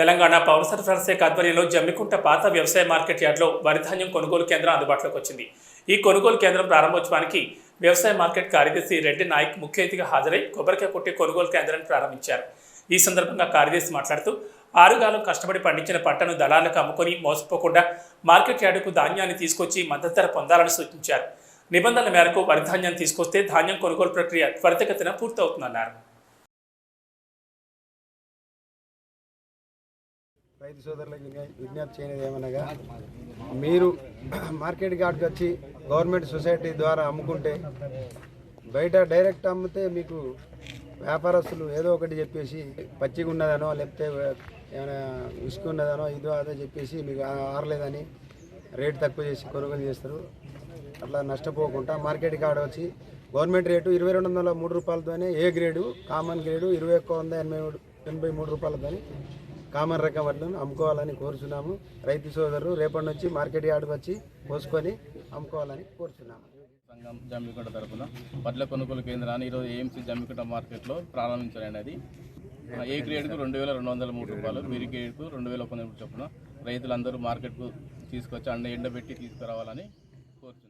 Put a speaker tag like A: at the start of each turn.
A: తెలంగాణ పౌర సరఫరా శాఖ ఆధ్వర్యంలో జమ్మికుంట పాత వ్యవసాయ మార్కెట్ యార్డ్లో వరిధాన్యం కొనుగోలు కేంద్రం అందుబాటులోకి వచ్చింది. ఈ కొనుగోలు కేంద్రం ప్రారంభోత్సవానికి వ్యవసాయ మార్కెట్ కార్యదర్శి రెడ్డి నాయక్ ముఖ్య అతిథిగా హాజరై కొబ్బరికాయ కొట్టి కొనుగోలు కేంద్రాన్ని ప్రారంభించారు. ఈ సందర్భంగా కార్యదర్శి మాట్లాడుతూ ఆరుగాలం కష్టపడి పండించిన పంటను దళాలకు అమ్ముకొని మోసపోకుండా మార్కెట్ యార్డుకు ధాన్యాన్ని తీసుకొచ్చి మద్దతు ధర పొందాలని సూచించారు. నిబంధనల మేరకు వరిధాన్యాన్ని తీసుకొస్తే ధాన్యం కొనుగోలు ప్రక్రియ త్వరితగతిన పూర్తవుతుందన్నారు.
B: రైతు సోదరులకు విజ్ఞప్తి చేయనిది ఏమనగా మీరు మార్కెట్ గార్డ్కి వచ్చి గవర్నమెంట్ సొసైటీ ద్వారా అమ్ముకుంటే బయట డైరెక్ట్ అమ్మితే మీకు వ్యాపారస్తులు ఏదో ఒకటి చెప్పేసి పచ్చిగా ఉన్నదనో లేకపోతే ఏమైనా ఇసుక ఉన్నదనో ఇదో అదో చెప్పేసి మీకు ఆరలేదని రేట్ తక్కువ చేసి కొనుగోలు చేస్తారు. అట్లా నష్టపోకుండా మార్కెట్ కాడ వచ్చి గవర్నమెంట్ రేటు ఇరవై రెండు వందల మూడు రూపాయలతోనే ఏ గ్రేడు కామన్ గ్రేడు ఇరవై ఒక్క వంద ఎనభై మూడు ఎనభై మూడు రూపాయలతోని కామన్ రకం వడ్లను అమ్ముకోవాలని కోరుచున్నాము. రైతు సోదరులు రేపటి నుంచి మార్కెట్ యార్డ్కి వచ్చి కోసుకొని అమ్ముకోవాలని కోరుచున్నాము.
C: సంఘం జమ్మికుంట తరఫున వడ్ల కొనుగోలు కేంద్రాన్ని ఈరోజు ఏఎంసీ జమ్మికుంట మార్కెట్లో ప్రారంభించారండి అది ఏ గ్రేడ్కు రెండు వేల రెండు వందల మూడు రూపాయలు మీరు గ్రేడ్కు రెండు వేల ఒక వందల చొప్పున రైతులందరూ మార్కెట్కు తీసుకొచ్చి అండ ఎండబెట్టి తీసుకురావాలని కోరుచున్నాం.